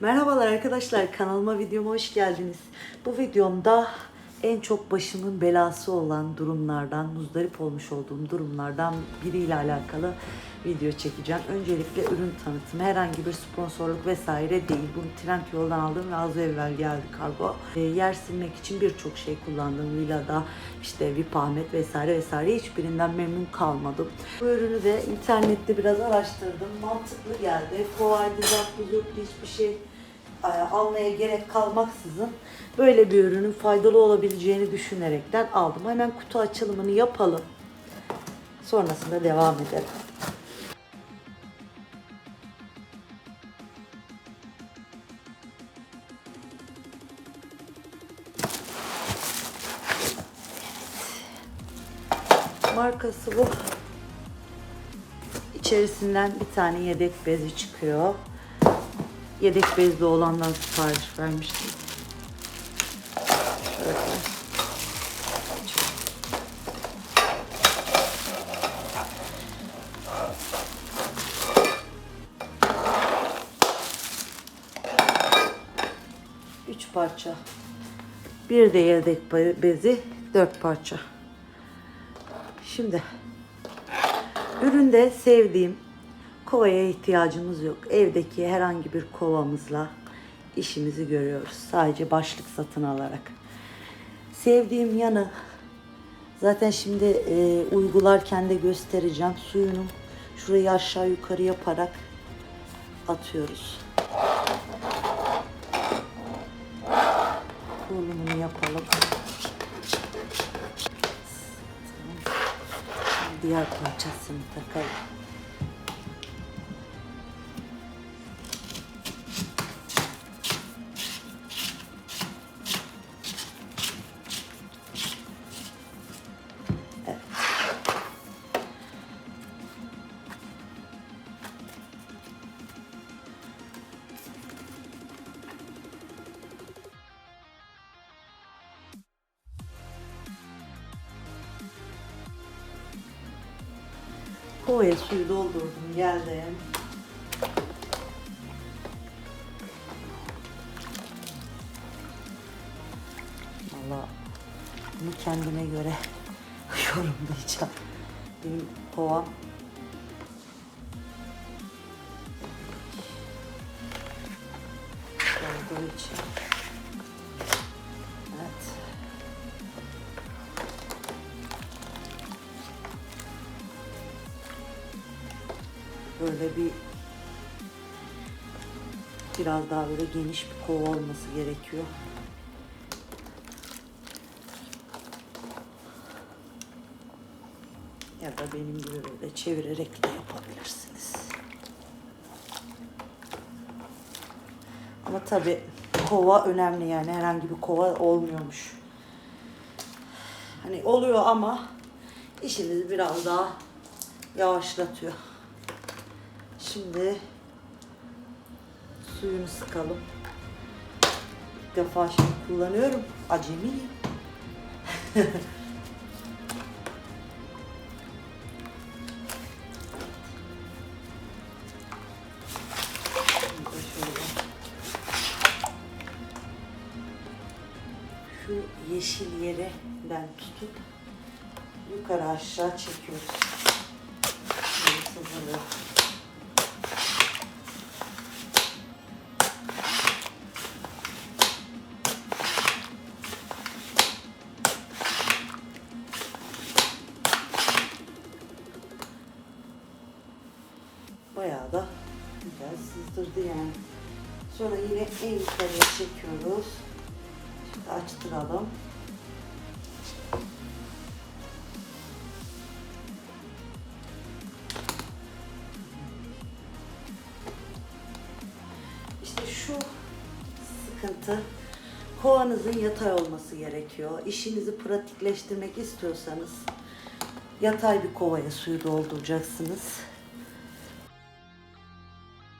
Merhabalar arkadaşlar kanalıma videoma hoş geldiniz. Bu videomda en çok başımın belası olan durumlardan, muzdarip olmuş olduğum durumlardan biriyle alakalı video çekeceğim. Öncelikle ürün tanıtımı herhangi bir sponsorluk vesaire değil. Bunu Trendyol'dan aldım ve az evvel geldi kargo. E, yer silmek için birçok şey kullandım. Villada işte VIP Ahmet vesaire vesaire hiçbirinden memnun kalmadım. Bu ürünü de internette biraz araştırdım. Mantıklı geldi. Zaptı, zurtlu hiçbir şey almaya gerek kalmaksızın böyle bir ürünün faydalı olabileceğini düşünerekten aldım. Hemen kutu açılımını yapalım. Sonrasında devam edelim. Markası bu. İçerisinden bir tane yedek bezi çıkıyor. Yedek bezli olandan sipariş vermiştim. Şöyle. Üç parça. Bir de yedek be- bezi dört parça. Şimdi üründe sevdiğim kovaya ihtiyacımız yok. Evdeki herhangi bir kovamızla işimizi görüyoruz. Sadece başlık satın alarak. Sevdiğim yanı zaten şimdi e, uygularken de göstereceğim. Suyunu şurayı aşağı yukarı yaparak atıyoruz. Kurulumunu yapalım. Diğer parçasını takalım. Kovaya suyu doldurdum geldim. Valla bunu kendime göre yorumlayacağım. Benim kovam olduğu. Böyle bir biraz daha böyle geniş bir kova olması gerekiyor. Ya da benim gibi böyle çevirerek de yapabilirsiniz. Ama tabi kova önemli yani herhangi bir kova olmuyormuş. Hani oluyor ama işinizi biraz daha yavaşlatıyor. Şimdi suyunu sıkalım. İlk defa şimdi kullanıyorum. Acemiyim. Şimdi. Şu yeşil yere ben tutup yukarı aşağı çekiyoruz. Böyle sızdırdı yani. Sonra yine en yukarıya çekiyoruz. Şimdi açtıralım. İşte şu sıkıntı kovanızın yatay olması gerekiyor. İşinizi pratikleştirmek istiyorsanız yatay bir kovaya suyu dolduracaksınız.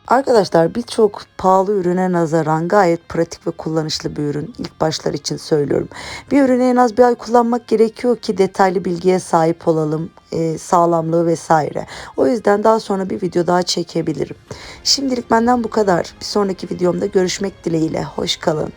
Arkadaşlar birçok pahalı ürüne nazaran gayet pratik ve kullanışlı bir ürün. İlk başlar için söylüyorum. Bir ürünü en az bir ay kullanmak gerekiyor ki detaylı bilgiye sahip olalım. e, sağlamlığı vesaire. O yüzden daha sonra bir video daha çekebilirim. Şimdilik benden bu kadar. Bir sonraki videomda görüşmek dileğiyle. Hoş kalın.